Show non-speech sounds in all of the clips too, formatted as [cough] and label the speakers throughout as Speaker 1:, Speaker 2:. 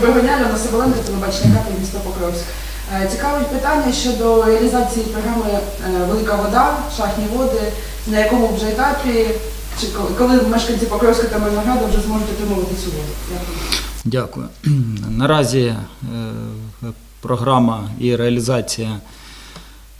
Speaker 1: Лена Соболенко, телебачення «Капель», місто Покровськ. Е, Цікавить питання щодо реалізації програми е, Велика вода, шахтні води, на якому вже етапі, чи коли- мешканці Покровська та Мирнограду вже зможуть отримувати цю воду. Дякую.
Speaker 2: Дякую. [clears throat] Наразі е, програма і реалізація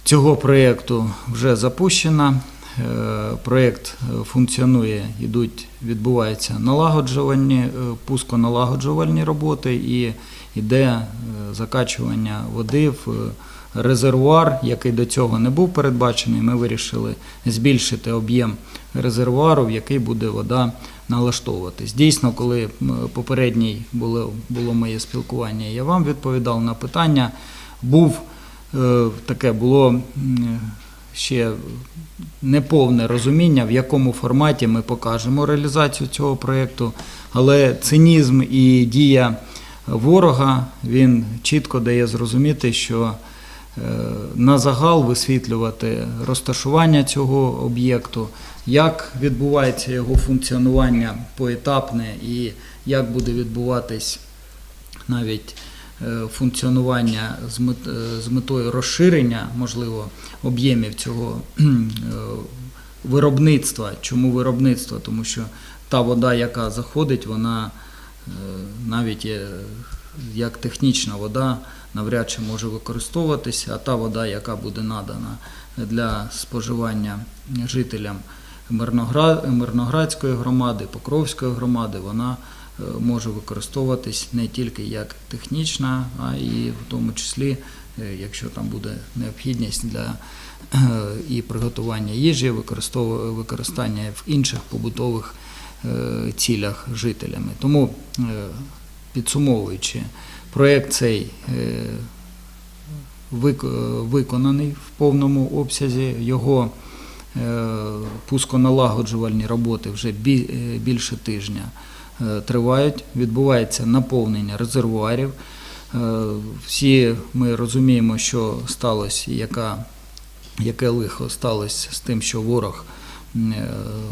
Speaker 2: цього проєкту вже запущена. Е, Проєкт е, функціонує, ідуть, відбуваються налагоджувальні, е, пусконалагоджувальні роботи і йде закачування води в резервуар, який до цього не був передбачений. Ми вирішили збільшити об'єм резервуару, в який буде вода налаштовуватись. Дійсно, коли попередній було, було моє спілкування, я вам відповідав на питання. Був таке було ще неповне розуміння, в якому форматі ми покажемо реалізацію цього проєкту, але цинізм і дія ворога він чітко дає зрозуміти, що е, на загал висвітлювати розташування цього об'єкту, як відбувається його функціонування поетапне і як буде відбуватись навіть функціонування з мет- е, з метою розширення, можливо, об'ємів цього е, виробництва. Чому виробництва? Тому що та вода, яка заходить, вона е, навіть є, як технічна вода навряд чи може використовуватися, а та вода, яка буде надана для споживання жителям Мирноградської громади, Покровської громади, вона е, може використовуватись не тільки як технічна, а і в тому числі, е, якщо там буде необхідність для е, і приготування їжі, використання в інших побутових е, цілях жителями. Тому, е, підсумовуючи, проєкт цей е, виконаний в повному обсязі. Його е, пусконалагоджувальні роботи вже е, більше тижня е, тривають. Відбувається наповнення резервуарів. Е, Всі ми розуміємо, що сталося, яка, яке лихо сталося з тим, що ворог е,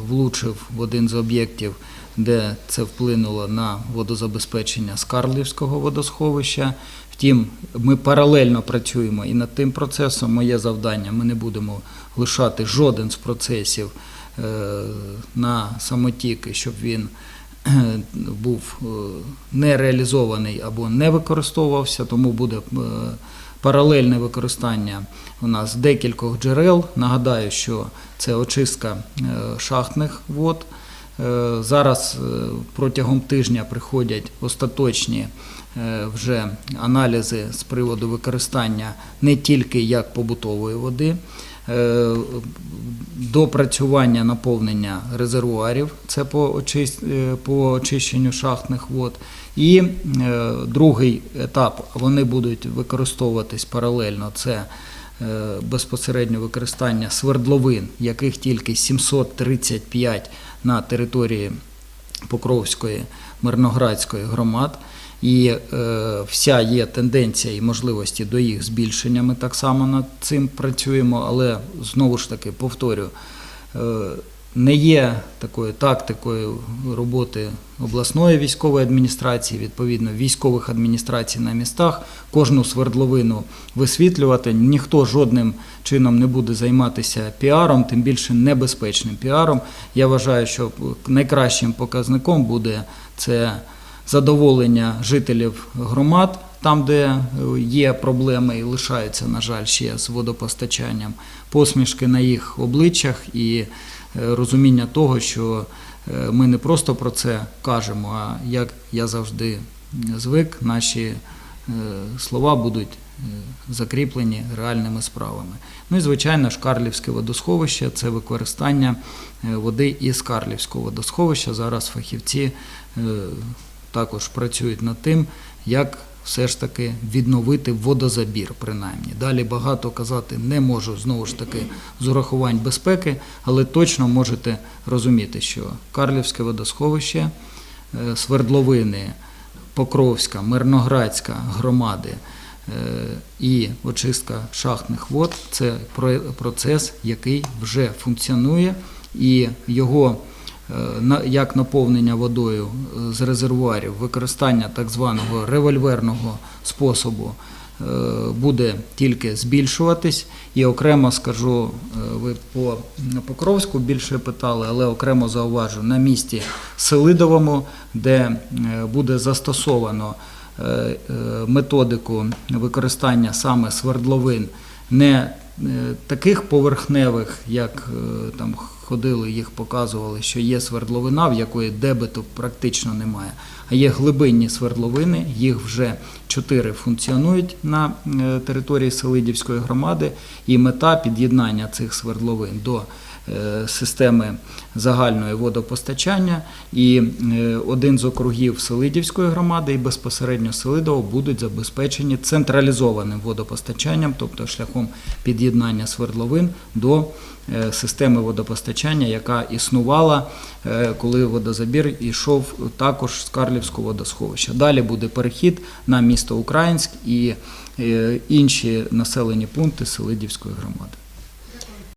Speaker 2: влучив в один з об'єктів, де це вплинуло на водозабезпечення Скарлівського водосховища. Втім, ми паралельно працюємо і над тим процесом. Моє завдання ми не будемо лишати жоден з процесів е, на самотіки, щоб він е, [clears throat] був е, не реалізований або не використовувався, тому буде е, паралельне використання у нас декількох джерел. Нагадаю, що це очистка е, шахтних вод. Зараз протягом тижня приходять остаточні вже аналізи з приводу використання не тільки як побутової води, допрацювання наповнення резервуарів, це по, е, очищенню шахтних вод. І е, другий етап вони будуть використовуватись паралельно. Це е, безпосередньо використання свердловин, яких тільки 735 на території Покровської Мирноградської громад. І е, вся є тенденція і можливості до їх збільшення. Ми так само над цим працюємо, але знову ж таки повторю, е, не є такою тактикою роботи обласної військової адміністрації, відповідно військових адміністрацій на містах, кожну свердловину висвітлювати. Ніхто жодним чином не буде займатися піаром, тим більше небезпечним піаром. Я вважаю, що найкращим показником буде це задоволення жителів громад, там, де е, є проблеми і лишаються, на жаль, ще з водопостачанням, посмішки на їх обличчях і е, розуміння того, що е, ми не просто про це кажемо, а як я завжди звик, наші слова будуть закріплені реальними справами. Ну і звичайно ж, Карлівське водосховище це використання води із Карлівського водосховища. Зараз фахівці також працюють над тим, як все ж таки відновити водозабір, принаймні. Далі багато казати не можу знову ж таки з урахувань безпеки, але точно можете розуміти, що Карлівське водосховище, е, свердловини, Покровська, Мирноградська громади е, і очистка шахтних вод це про- процес, який вже функціонує, і його як наповнення водою е, з резервуарів, використання так званого револьверного способу е, буде тільки збільшуватись. І окремо скажу, е, ви по Покровську більше питали, але окремо зауважу на місті Селидовому, де е, буде застосовано е, е, методику використання саме свердловин, не е, таких поверхневих, як е, там ходили, їх показували, що є свердловина, в якої дебету практично немає, а є глибинні свердловини, їх вже чотири функціонують на е, території Селидівської громади, і мета під'єднання цих свердловин до е, системи загальної водопостачання. І е, один з округів Селидівської громади і безпосередньо Селидово будуть забезпечені централізованим водопостачанням, тобто шляхом під'єднання свердловин до е, системи водопостачання, яка існувала, е, коли водозабір йшов також з Карлівського водосховища. Далі буде перехід на місто Українськ і е, інші населені пункти Селидівської громади.